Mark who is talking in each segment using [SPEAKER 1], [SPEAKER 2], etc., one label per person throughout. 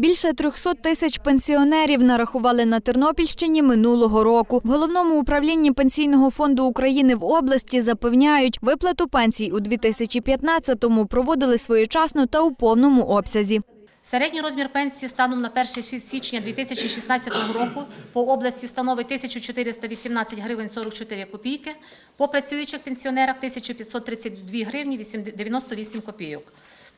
[SPEAKER 1] Більше 300 тисяч пенсіонерів нарахували на Тернопільщині минулого року. В головному управлінні пенсійного фонду України в області запевняють, виплату пенсій у 2015-му проводили своєчасно та у повному обсязі.
[SPEAKER 2] Середній розмір пенсії станом на 1 січня 2016 року по області становить 1418 гривень 44 копійки, по працюючих пенсіонерах 1532 гривні 98 копійок.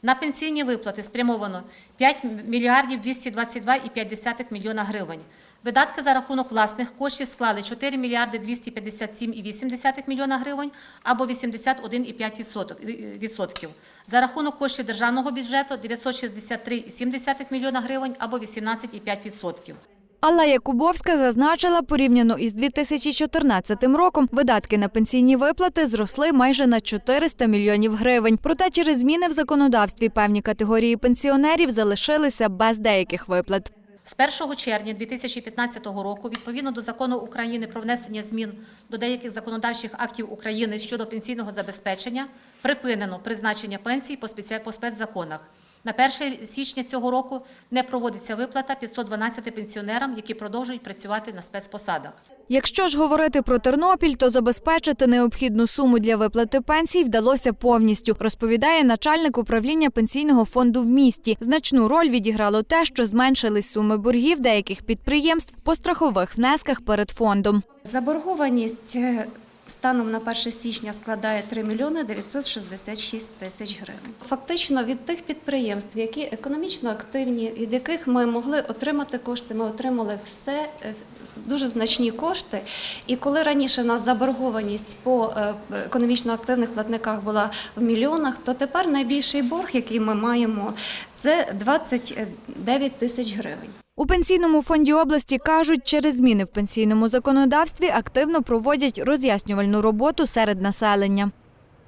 [SPEAKER 2] На пенсійні виплати спрямовано 5 мільярдів 222,5 мільйона гривень. Видатки за рахунок власних коштів склали 4 мільярди 257,8 мільйона гривень або 81,5%. відсотків. За рахунок коштів державного бюджету 963,7 мільйона гривень або 18,5%.
[SPEAKER 1] Алла Якубовська зазначила, порівняно із 2014 роком видатки на пенсійні виплати зросли майже на 400 мільйонів гривень. Проте через зміни в законодавстві певні категорії пенсіонерів залишилися без деяких виплат.
[SPEAKER 2] З 1 червня 2015 року, відповідно до закону України про внесення змін до деяких законодавчих актів України щодо пенсійного забезпечення, припинено призначення пенсій по спецзаконах. На 1 січня цього року не проводиться виплата 512 пенсіонерам, які продовжують працювати на спецпосадах.
[SPEAKER 1] Якщо ж говорити про Тернопіль, то забезпечити необхідну суму для виплати пенсій вдалося повністю, розповідає начальник управління пенсійного фонду в місті. Значну роль відіграло те, що зменшились суми боргів деяких підприємств по страхових внесках перед фондом.
[SPEAKER 3] Заборгованість е, станом на 1 січня складає 3 мільйони 966 тисяч гривень. Фактично від тих підприємств, які економічно активні, від яких ми могли отримати кошти, ми отримали все е, дуже значні кошти. І коли раніше у нас заборгованість по е, економічно активних платниках була в мільйонах, то тепер найбільший борг, який ми маємо, це 29 тисяч гривень.
[SPEAKER 1] У пенсійному фонді області кажуть, через зміни в пенсійному законодавстві активно проводять роз'яснювальну роботу серед населення.